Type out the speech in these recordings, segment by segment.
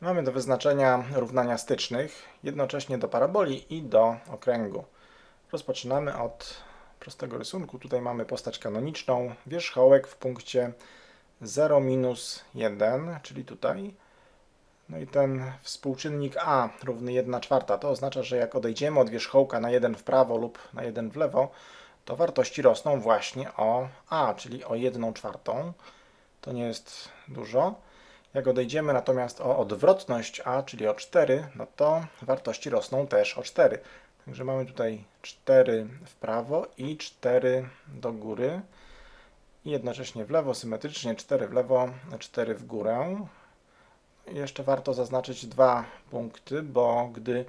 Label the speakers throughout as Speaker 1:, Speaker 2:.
Speaker 1: Mamy do wyznaczenia równania stycznych, jednocześnie do paraboli i do okręgu. Rozpoczynamy od prostego rysunku. Tutaj mamy postać kanoniczną, wierzchołek w punkcie 0 minus 1, czyli tutaj. No i ten współczynnik a równy 1 czwarta. To oznacza, że jak odejdziemy od wierzchołka na 1 w prawo lub na 1 w lewo, to wartości rosną właśnie o a, czyli o 1 czwartą. To nie jest dużo. Jak odejdziemy natomiast o odwrotność a, czyli o 4, no to wartości rosną też o 4. Także mamy tutaj 4 w prawo i 4 do góry. I jednocześnie w lewo, symetrycznie 4 w lewo, 4 w górę. Jeszcze warto zaznaczyć dwa punkty, bo gdy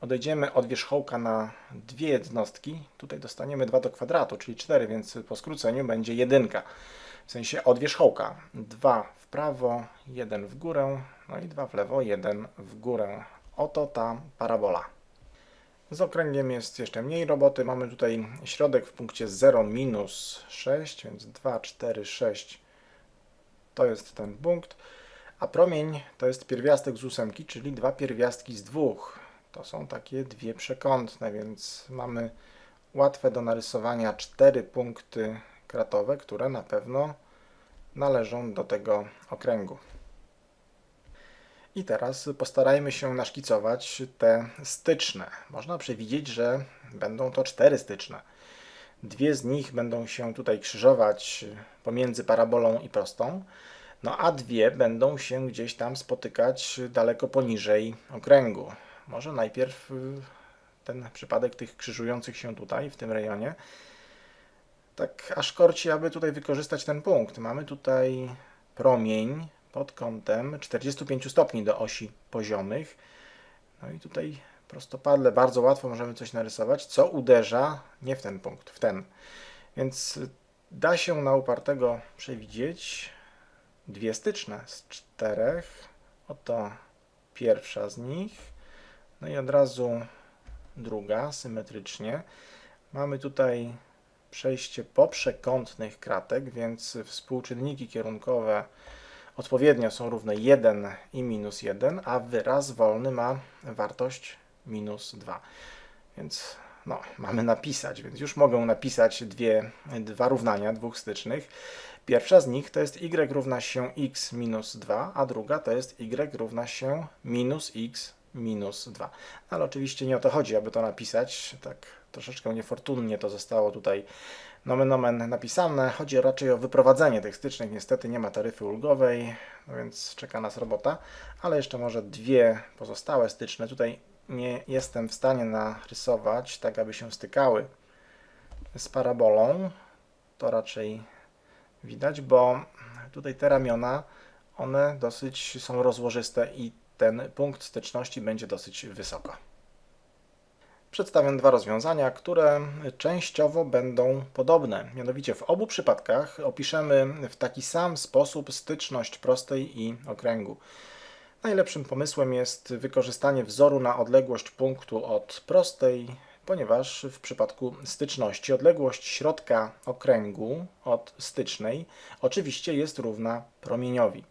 Speaker 1: odejdziemy od wierzchołka na dwie jednostki, tutaj dostaniemy 2 do kwadratu, czyli 4, więc po skróceniu będzie jedynka. W sensie od wierzchołka. 2 w prawo, 1 w górę, no i 2 w lewo, 1 w górę. Oto ta parabola. Z okręgiem jest jeszcze mniej roboty. Mamy tutaj środek w punkcie 0 minus 6, więc 2, 4, 6 to jest ten punkt. A promień to jest pierwiastek z ósemki, czyli dwa pierwiastki z dwóch. To są takie dwie przekątne, więc mamy łatwe do narysowania cztery punkty kratowe, które na pewno należą do tego okręgu. I teraz postarajmy się naszkicować te styczne. Można przewidzieć, że będą to cztery styczne. Dwie z nich będą się tutaj krzyżować pomiędzy parabolą i prostą, no a dwie będą się gdzieś tam spotykać daleko poniżej okręgu. Może najpierw ten przypadek tych krzyżujących się tutaj, w tym rejonie. Tak aż korci, aby tutaj wykorzystać ten punkt. Mamy tutaj promień pod kątem 45 stopni do osi poziomych. No i tutaj prostopadle bardzo łatwo możemy coś narysować, co uderza nie w ten punkt, w ten. Więc da się na upartego przewidzieć dwie styczne z czterech. Oto pierwsza z nich. No i od razu druga, symetrycznie. Mamy tutaj przejście poprzekątnych kratek, więc współczynniki kierunkowe odpowiednio są równe 1 i minus 1, a wyraz wolny ma wartość minus 2. Więc no, mamy napisać, więc już mogę napisać dwie, dwa równania dwóch stycznych. Pierwsza z nich to jest y równa się x minus 2, a druga to jest y równa się minus x minus 2. Ale oczywiście nie o to chodzi, aby to napisać. Tak troszeczkę niefortunnie to zostało tutaj nomen omen napisane. Chodzi raczej o wyprowadzenie tych stycznych. Niestety nie ma taryfy ulgowej, no więc czeka nas robota. Ale jeszcze może dwie pozostałe styczne. Tutaj nie jestem w stanie narysować tak, aby się stykały z parabolą. To raczej widać, bo tutaj te ramiona, one dosyć są rozłożyste i ten punkt styczności będzie dosyć wysoko. Przedstawiam dwa rozwiązania, które częściowo będą podobne. Mianowicie w obu przypadkach opiszemy w taki sam sposób styczność prostej i okręgu. Najlepszym pomysłem jest wykorzystanie wzoru na odległość punktu od prostej, ponieważ w przypadku styczności odległość środka okręgu od stycznej oczywiście jest równa promieniowi.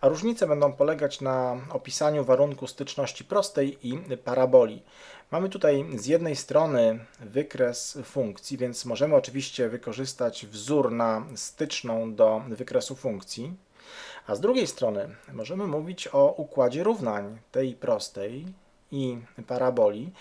Speaker 1: A różnice będą polegać na opisaniu warunku styczności prostej i paraboli. Mamy tutaj z jednej strony wykres funkcji, więc możemy oczywiście wykorzystać wzór na styczną do wykresu funkcji. A z drugiej strony możemy mówić o układzie równań tej prostej i paraboli.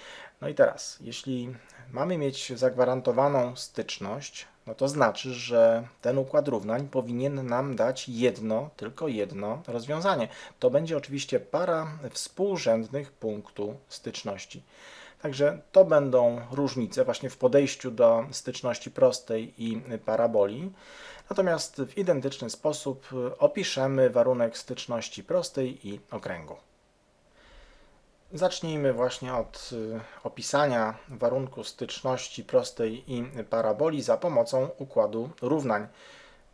Speaker 1: No i teraz, jeśli mamy mieć zagwarantowaną styczność, no to znaczy, że ten układ równań powinien nam dać jedno, tylko jedno rozwiązanie. To będzie oczywiście para współrzędnych punktu styczności. Także to będą różnice właśnie w podejściu do styczności prostej i paraboli. Natomiast w identyczny sposób opiszemy warunek styczności prostej i okręgu. Zacznijmy właśnie od y, opisania warunku styczności prostej i paraboli za pomocą układu równań.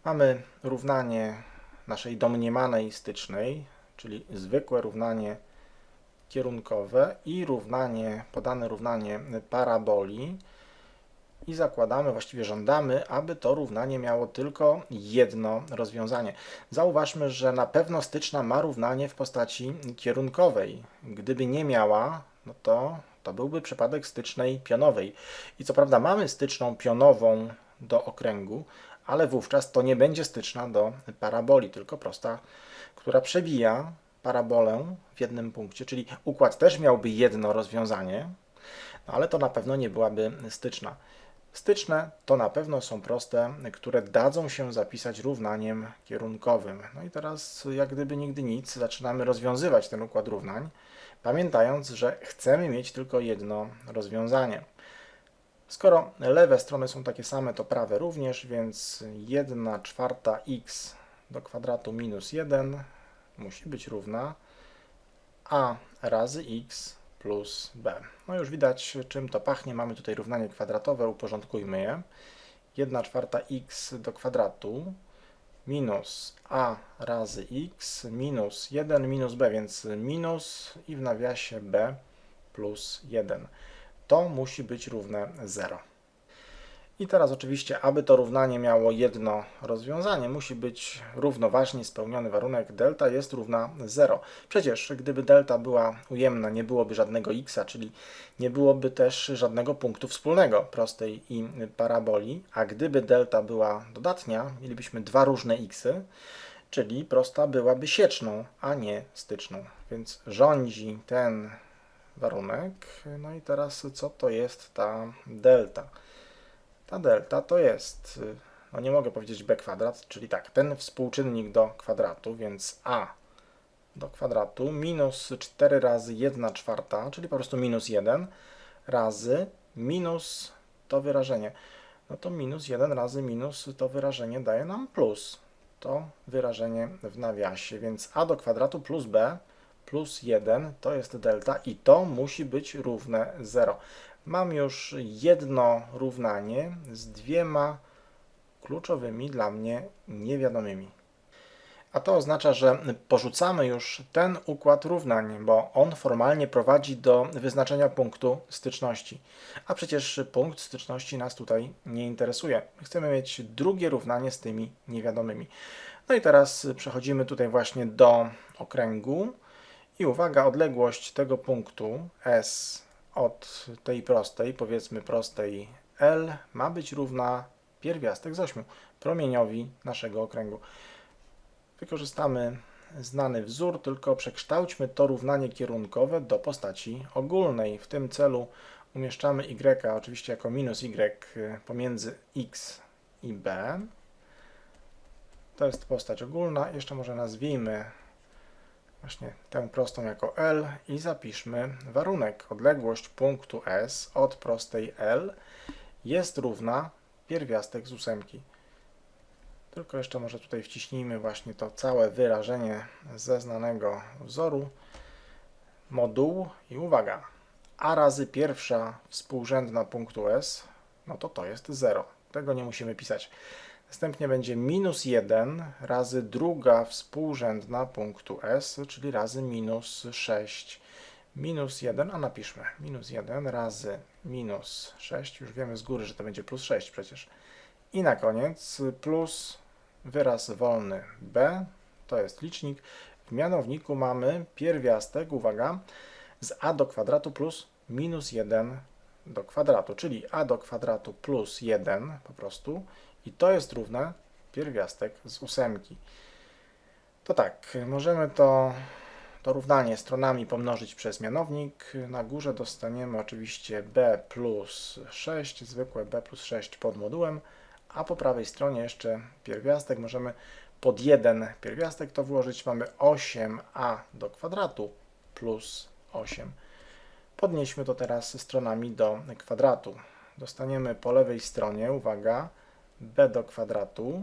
Speaker 1: Mamy równanie naszej domniemanej stycznej, czyli zwykłe równanie kierunkowe i równanie, podane równanie paraboli. I zakładamy, właściwie żądamy, aby to równanie miało tylko jedno rozwiązanie. Zauważmy, że na pewno styczna ma równanie w postaci kierunkowej. Gdyby nie miała, no to to byłby przypadek stycznej pionowej. I co prawda mamy styczną pionową do okręgu, ale wówczas to nie będzie styczna do paraboli, tylko prosta, która przebija parabolę w jednym punkcie, czyli układ też miałby jedno rozwiązanie, no ale to na pewno nie byłaby styczna. Styczne to na pewno są proste, które dadzą się zapisać równaniem kierunkowym. No i teraz, jak gdyby nigdy nic, zaczynamy rozwiązywać ten układ równań, pamiętając, że chcemy mieć tylko jedno rozwiązanie. Skoro lewe strony są takie same, to prawe również, więc 1 czwarta x do kwadratu minus 1 musi być równa a razy x plus b. No już widać, czym to pachnie. Mamy tutaj równanie kwadratowe, uporządkujmy je. 1 czwarta x do kwadratu minus a razy x minus 1 minus b, więc minus i w nawiasie b plus 1. To musi być równe 0. I teraz oczywiście, aby to równanie miało jedno rozwiązanie, musi być równoważnie spełniony warunek delta jest równa 0. Przecież gdyby delta była ujemna, nie byłoby żadnego x, czyli nie byłoby też żadnego punktu wspólnego prostej i paraboli, a gdyby delta była dodatnia, mielibyśmy dwa różne xy, czyli prosta byłaby sieczną, a nie styczną. Więc rządzi ten warunek. No i teraz co to jest ta delta? Ta delta to jest, y, no nie mogę powiedzieć b kwadrat, czyli tak, ten współczynnik do kwadratu, więc a do kwadratu minus 4 razy 1 czwarta, czyli po prostu minus 1 razy minus to wyrażenie. No to minus 1 razy minus to wyrażenie daje nam plus to wyrażenie w nawiasie, więc a do kwadratu plus b plus 1 to jest delta i to musi być równe 0 mam już jedno równanie z dwiema kluczowymi dla mnie niewiadomymi. A to oznacza, że porzucamy już ten układ równań, bo on formalnie prowadzi do wyznaczenia punktu styczności. A przecież punkt styczności nas tutaj nie interesuje. Chcemy mieć drugie równanie z tymi niewiadomymi. No i teraz przechodzimy tutaj właśnie do okręgu. I uwaga, odległość tego punktu S od tej prostej, powiedzmy prostej L, ma być równa pierwiastek z 8 promieniowi naszego okręgu. Wykorzystamy znany wzór, tylko przekształćmy to równanie kierunkowe do postaci ogólnej. W tym celu umieszczamy y oczywiście jako minus y pomiędzy x i b. To jest postać ogólna. Jeszcze może nazwijmy właśnie tę prostą jako L i zapiszmy warunek. Odległość punktu S od prostej L jest równa pierwiastek z ósemki. Tylko jeszcze może tutaj wciśnijmy właśnie to całe wyrażenie ze znanego wzoru. Moduł i uwaga. A razy pierwsza współrzędna punktu S, no to to jest 0. Tego nie musimy pisać. Następnie będzie minus 1 razy druga współrzędna punktu S, czyli razy minus 6. Minus 1, a napiszmy, minus 1 razy minus 6, już wiemy z góry, że to będzie plus 6 przecież. I na koniec plus wyraz wolny b, to jest licznik. W mianowniku mamy pierwiastek, uwaga, z a do kwadratu plus minus 1 do kwadratu, czyli a do kwadratu plus 1 po prostu i to jest równe pierwiastek z ósemki. To tak, możemy to, to równanie stronami pomnożyć przez mianownik. Na górze dostaniemy oczywiście b plus 6, zwykłe b plus 6 pod modułem, a po prawej stronie jeszcze pierwiastek. Możemy pod jeden pierwiastek to włożyć. Mamy 8a do kwadratu plus 8. Podnieśmy to teraz stronami do kwadratu. Dostaniemy po lewej stronie, uwaga, b do kwadratu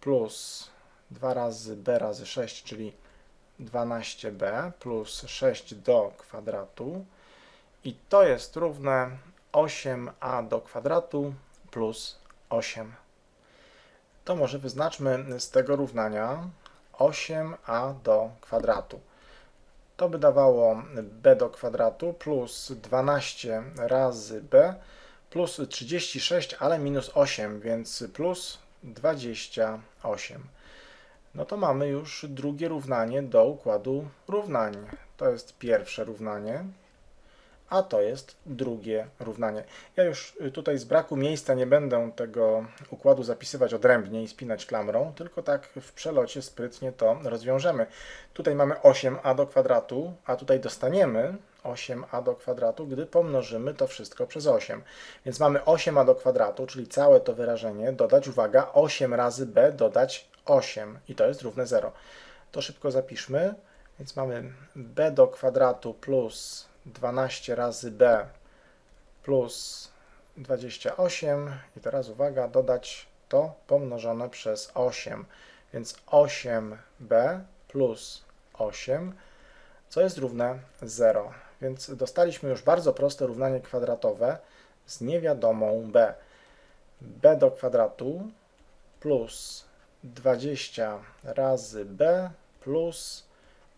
Speaker 1: plus 2 razy b razy 6, czyli 12b plus 6 do kwadratu i to jest równe 8a do kwadratu plus 8. To może wyznaczmy z tego równania 8a do kwadratu. To by dawało b do kwadratu plus 12 razy b plus 36, ale minus 8, więc plus 28. No to mamy już drugie równanie do układu równań. To jest pierwsze równanie, a to jest drugie równanie. Ja już y, tutaj z braku miejsca nie będę tego układu zapisywać odrębnie i spinać klamrą, tylko tak w przelocie sprytnie to rozwiążemy. Tutaj mamy 8a do kwadratu, a tutaj dostaniemy 8a do kwadratu, gdy pomnożymy to wszystko przez 8. Więc mamy 8a do kwadratu, czyli całe to wyrażenie, dodać, uwaga, 8 razy b dodać 8 i to jest równe 0. To szybko zapiszmy. Więc mamy b do kwadratu plus 12 razy b plus 28 i teraz uwaga, dodać to pomnożone przez 8. Więc 8b plus 8, co jest równe 0. Więc dostaliśmy już bardzo proste równanie kwadratowe z niewiadomą b. b do kwadratu plus 20 razy b plus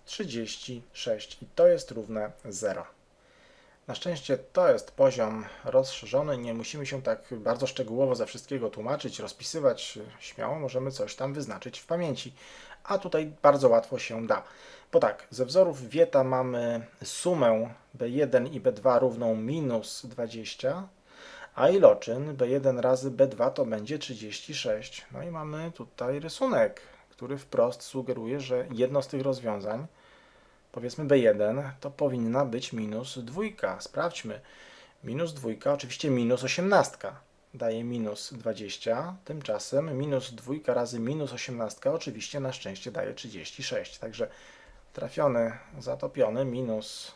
Speaker 1: 36 i to jest równe 0. Na szczęście to jest poziom rozszerzony, nie musimy się tak bardzo szczegółowo ze wszystkiego tłumaczyć, rozpisywać, śmiało możemy coś tam wyznaczyć w pamięci, a tutaj bardzo łatwo się da. Bo tak, ze wzorów Wieta mamy sumę B1 i B2 równą minus 20, a iloczyn B1 razy B2 to będzie 36. No i mamy tutaj rysunek, który wprost sugeruje, że jedno z tych rozwiązań powiedzmy B1, to powinna być minus dwójka. Sprawdźmy. Minus dwójka, oczywiście minus osiemnastka daje minus 20, tymczasem minus dwójka razy minus osiemnastka oczywiście na szczęście daje 36. Także trafiony, zatopiony, minus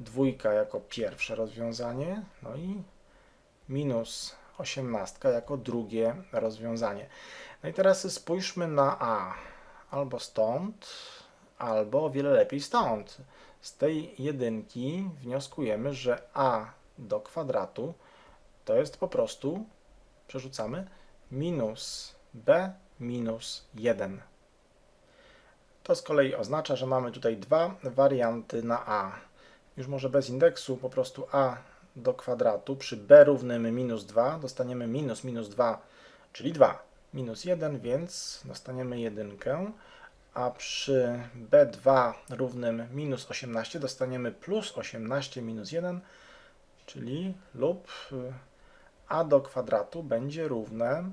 Speaker 1: dwójka jako pierwsze rozwiązanie, no i minus osiemnastka jako drugie rozwiązanie. No i teraz spójrzmy na A. Albo stąd, albo o wiele lepiej stąd. Z tej jedynki wnioskujemy, że a do kwadratu to jest po prostu, przerzucamy, minus b minus 1. To z kolei oznacza, że mamy tutaj dwa warianty na a. Już może bez indeksu, po prostu a do kwadratu przy b równym minus 2 dostaniemy minus minus 2, czyli 2. Minus 1, więc dostaniemy jedynkę a przy b2 równym minus 18 dostaniemy plus 18 minus 1, czyli lub a do kwadratu będzie równe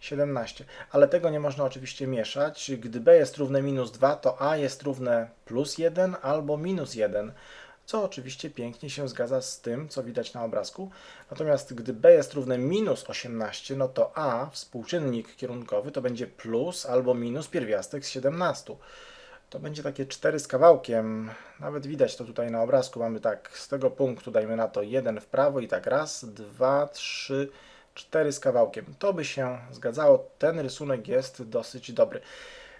Speaker 1: 17. Ale tego nie można oczywiście mieszać. Gdy b jest równe minus 2, to a jest równe plus 1 albo minus 1 co oczywiście pięknie się zgadza z tym, co widać na obrazku. Natomiast gdy b jest równe minus 18, no to a, współczynnik kierunkowy, to będzie plus albo minus pierwiastek z 17. To będzie takie 4 z kawałkiem, nawet widać to tutaj na obrazku. Mamy tak, z tego punktu dajmy na to 1 w prawo i tak raz, dwa, trzy, cztery z kawałkiem. To by się zgadzało, ten rysunek jest dosyć dobry.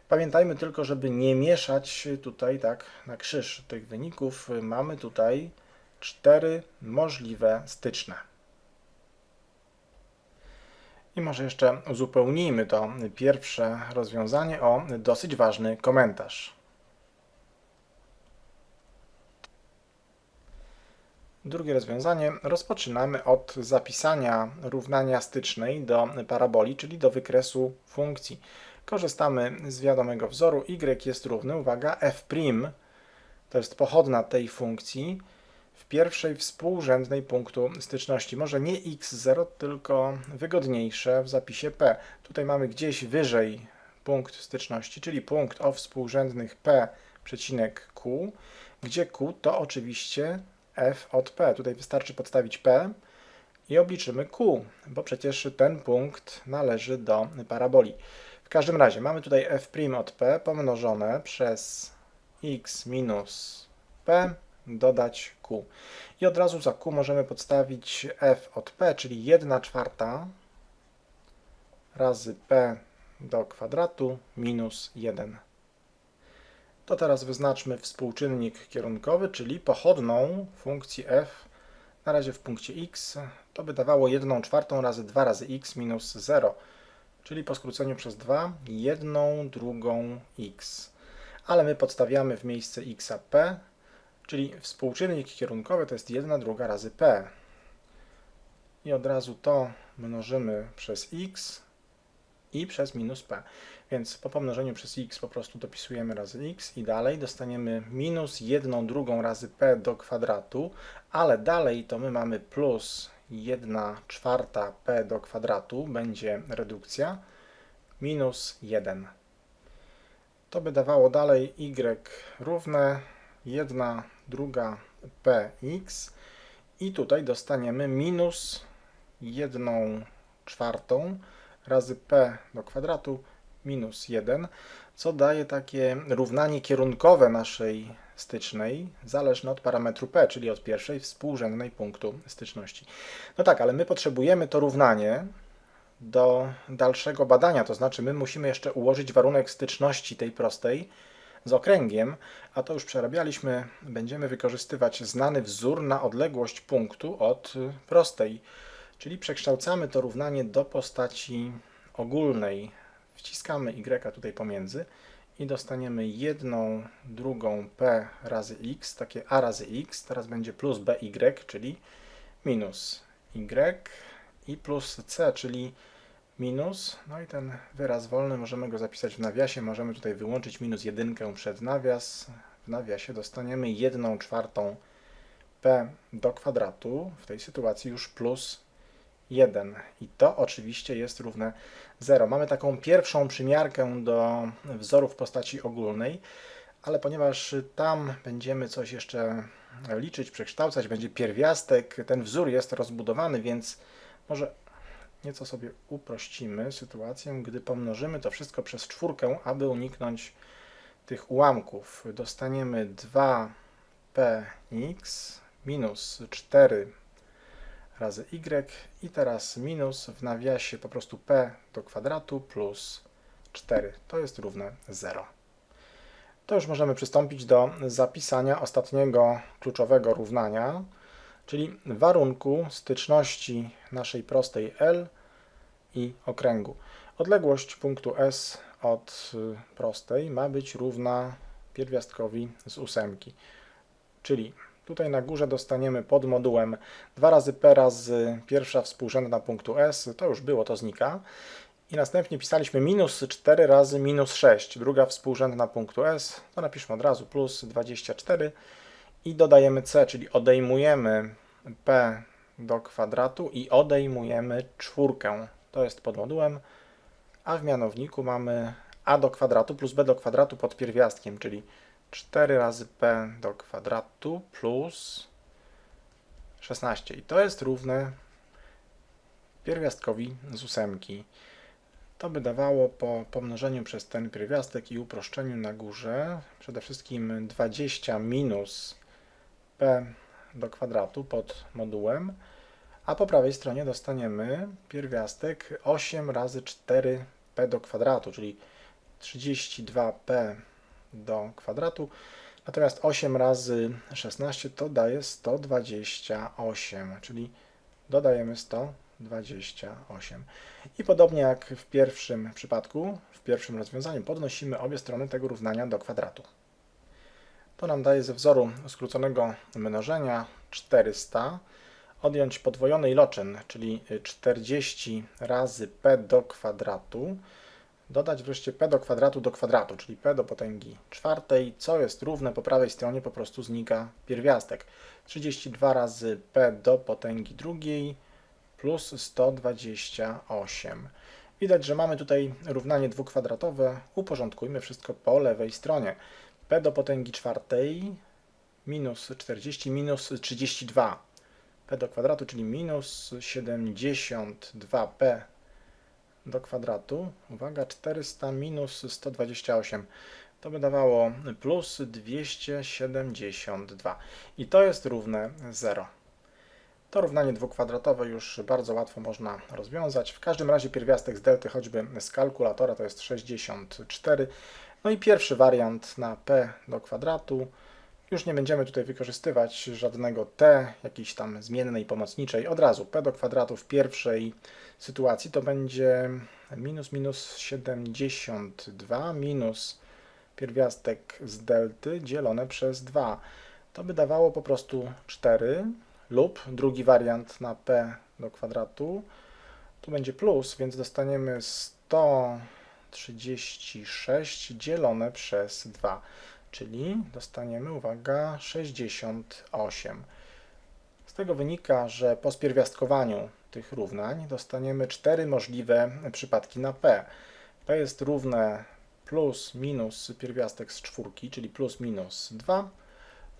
Speaker 1: Pamiętajmy tylko, żeby nie mieszać tutaj tak na krzyż tych wyników. Mamy tutaj cztery możliwe styczne. I może jeszcze uzupełnijmy to pierwsze rozwiązanie o dosyć ważny komentarz. Drugie rozwiązanie rozpoczynamy od zapisania równania stycznej do paraboli, czyli do wykresu funkcji. Korzystamy z wiadomego wzoru y jest równy, uwaga, f' to jest pochodna tej funkcji w pierwszej współrzędnej punktu styczności. Może nie x0, tylko wygodniejsze w zapisie p. Tutaj mamy gdzieś wyżej punkt styczności, czyli punkt o współrzędnych p przecinek q, gdzie q to oczywiście f od p. Tutaj wystarczy podstawić p i obliczymy q, bo przecież ten punkt należy do paraboli. W każdym razie mamy tutaj f' od p pomnożone przez x minus p dodać q. I od razu za q możemy podstawić f od p, czyli 1 czwarta razy p do kwadratu minus 1. To teraz wyznaczmy współczynnik kierunkowy, czyli pochodną funkcji f na razie w punkcie x. To by dawało 1 czwartą razy 2 razy x minus 0 czyli po skróceniu przez 2 jedną drugą x. Ale my podstawiamy w miejsce x p, czyli współczynnik kierunkowy to jest 1 druga razy p. i od razu to mnożymy przez x i przez minus p. Więc po pomnożeniu przez x po prostu dopisujemy razy x i dalej dostaniemy minus 1 drugą razy p do kwadratu, ale dalej to my mamy plus 1 czwarta p do kwadratu, będzie redukcja, minus 1. To by dawało dalej y równe 1 druga px i tutaj dostaniemy minus 1 czwartą razy p do kwadratu minus 1, co daje takie równanie kierunkowe naszej stycznej, zależne od parametru p, czyli od pierwszej współrzędnej punktu styczności. No tak, ale my potrzebujemy to równanie do dalszego badania, to znaczy my musimy jeszcze ułożyć warunek styczności tej prostej z okręgiem, a to już przerabialiśmy, będziemy wykorzystywać znany wzór na odległość punktu od prostej, czyli przekształcamy to równanie do postaci ogólnej. Wciskamy y tutaj pomiędzy i dostaniemy jedną drugą p razy x, takie a razy x, teraz będzie plus by, czyli minus y i plus c, czyli minus, no i ten wyraz wolny możemy go zapisać w nawiasie, możemy tutaj wyłączyć minus jedynkę przed nawias, w nawiasie dostaniemy 1 czwartą p do kwadratu, w tej sytuacji już plus 1 i to oczywiście jest równe 0. Mamy taką pierwszą przymiarkę do wzoru w postaci ogólnej, ale ponieważ tam będziemy coś jeszcze liczyć, przekształcać, będzie pierwiastek, ten wzór jest rozbudowany, więc może nieco sobie uprościmy sytuację, gdy pomnożymy to wszystko przez czwórkę, aby uniknąć tych ułamków. Dostaniemy 2px minus 4 razy y i teraz minus w nawiasie po prostu p do kwadratu plus 4. To jest równe 0. To już możemy przystąpić do zapisania ostatniego kluczowego równania, czyli warunku styczności naszej prostej L i okręgu. Odległość punktu S od y, prostej ma być równa pierwiastkowi z ósemki, czyli Tutaj na górze dostaniemy pod modułem 2 razy p razy pierwsza współrzędna punktu S, to już było, to znika. I następnie pisaliśmy minus 4 razy minus 6, druga współrzędna punktu S, to napiszmy od razu plus 24 i dodajemy c, czyli odejmujemy p do kwadratu i odejmujemy czwórkę, to jest pod modułem, a w mianowniku mamy a do kwadratu plus b do kwadratu pod pierwiastkiem, czyli 4 razy p do kwadratu plus 16. I to jest równe pierwiastkowi z ósemki. To by dawało po pomnożeniu przez ten pierwiastek i uproszczeniu na górze przede wszystkim 20 minus p do kwadratu pod modułem, a po prawej stronie dostaniemy pierwiastek 8 razy 4p do kwadratu, czyli 32p do kwadratu. Natomiast 8 razy 16 to daje 128, czyli dodajemy 128. I podobnie jak w pierwszym przypadku, w pierwszym rozwiązaniu, podnosimy obie strony tego równania do kwadratu. To nam daje ze wzoru skróconego mnożenia 400 odjąć podwojony iloczyn, czyli 40 razy p do kwadratu dodać wreszcie p do kwadratu do kwadratu, czyli p do potęgi czwartej, co jest równe po prawej stronie po prostu znika pierwiastek. 32 razy p do potęgi drugiej plus 128. Widać, że mamy tutaj równanie dwukwadratowe. Uporządkujmy wszystko po lewej stronie. p do potęgi czwartej minus 40 minus 32 p do kwadratu, czyli minus 72p do kwadratu, uwaga, 400 minus 128, to by dawało plus 272 i to jest równe 0. To równanie dwukwadratowe już bardzo łatwo można rozwiązać. W każdym razie pierwiastek z delty choćby z kalkulatora to jest 64. No i pierwszy wariant na p do kwadratu już nie będziemy tutaj wykorzystywać żadnego t, jakiejś tam zmiennej pomocniczej. Od razu p do kwadratu w pierwszej sytuacji to będzie minus minus 72 minus pierwiastek z delty dzielone przez 2. To by dawało po prostu 4 lub drugi wariant na p do kwadratu. Tu będzie plus, więc dostaniemy 136 dzielone przez 2, czyli dostaniemy, uwaga, 68. Z tego wynika, że po spierwiastkowaniu tych równań dostaniemy cztery możliwe przypadki na p. p jest równe plus minus pierwiastek z czwórki, czyli plus minus 2,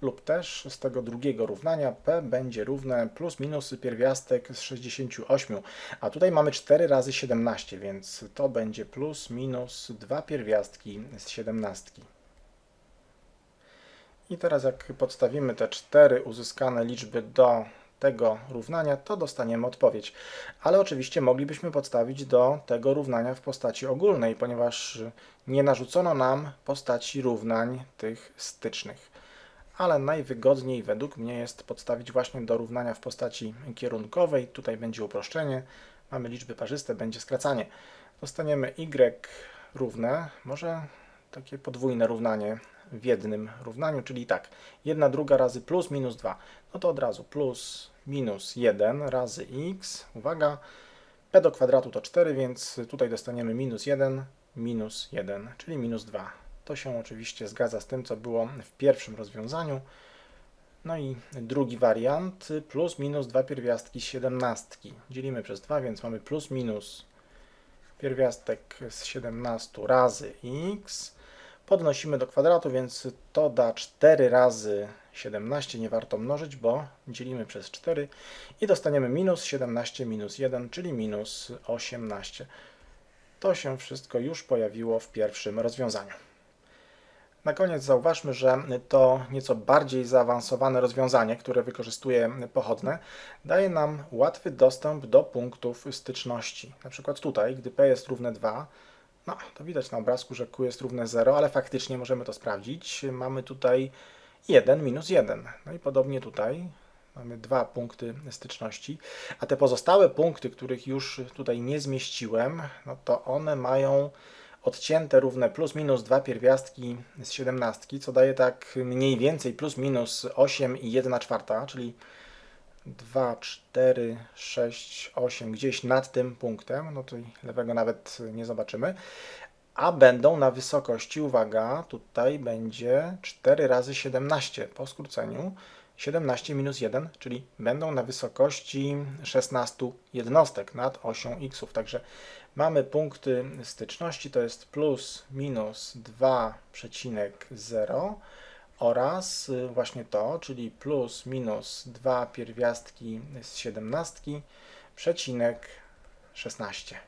Speaker 1: lub też z tego drugiego równania p będzie równe plus minus pierwiastek z 68, a tutaj mamy 4 razy 17, więc to będzie plus minus 2 pierwiastki z 17. I teraz jak podstawimy te cztery uzyskane liczby do tego równania, to dostaniemy odpowiedź. Ale oczywiście moglibyśmy podstawić do tego równania w postaci ogólnej, ponieważ nie narzucono nam postaci równań tych stycznych. Ale najwygodniej według mnie jest podstawić właśnie do równania w postaci kierunkowej. Tutaj będzie uproszczenie, mamy liczby parzyste, będzie skracanie. Dostaniemy y równe, może takie podwójne równanie w jednym równaniu, czyli tak, 1 druga razy plus minus 2, no to od razu plus minus 1 razy x, uwaga, p do kwadratu to 4, więc tutaj dostaniemy minus 1, minus 1, czyli minus 2. To się oczywiście zgadza z tym, co było w pierwszym rozwiązaniu. No i drugi wariant, plus minus 2 pierwiastki z 17. Dzielimy przez 2, więc mamy plus minus pierwiastek z 17 razy x podnosimy do kwadratu, więc to da 4 razy 17, nie warto mnożyć, bo dzielimy przez 4 i dostaniemy minus 17 minus 1, czyli minus 18. To się wszystko już pojawiło w pierwszym rozwiązaniu. Na koniec zauważmy, że to nieco bardziej zaawansowane rozwiązanie, które wykorzystuje pochodne, daje nam łatwy dostęp do punktów styczności. Na przykład tutaj, gdy p jest równe 2, no, to widać na obrazku, że Q jest równe 0, ale faktycznie możemy to sprawdzić. Mamy tutaj 1 minus 1. No i podobnie tutaj mamy dwa punkty styczności, a te pozostałe punkty, których już tutaj nie zmieściłem, no to one mają odcięte równe plus minus dwa pierwiastki z 17, co daje tak mniej więcej plus minus 8 i 1 czwarta, czyli 2, 4, 6, 8, gdzieś nad tym punktem, no tutaj lewego nawet nie zobaczymy, a będą na wysokości, uwaga, tutaj będzie 4 razy 17 po skróceniu, 17 minus 1, czyli będą na wysokości 16 jednostek nad osią x. Także mamy punkty styczności, to jest plus minus 2,0 oraz y, właśnie to, czyli plus minus 2 pierwiastki z 17, przecinek 16.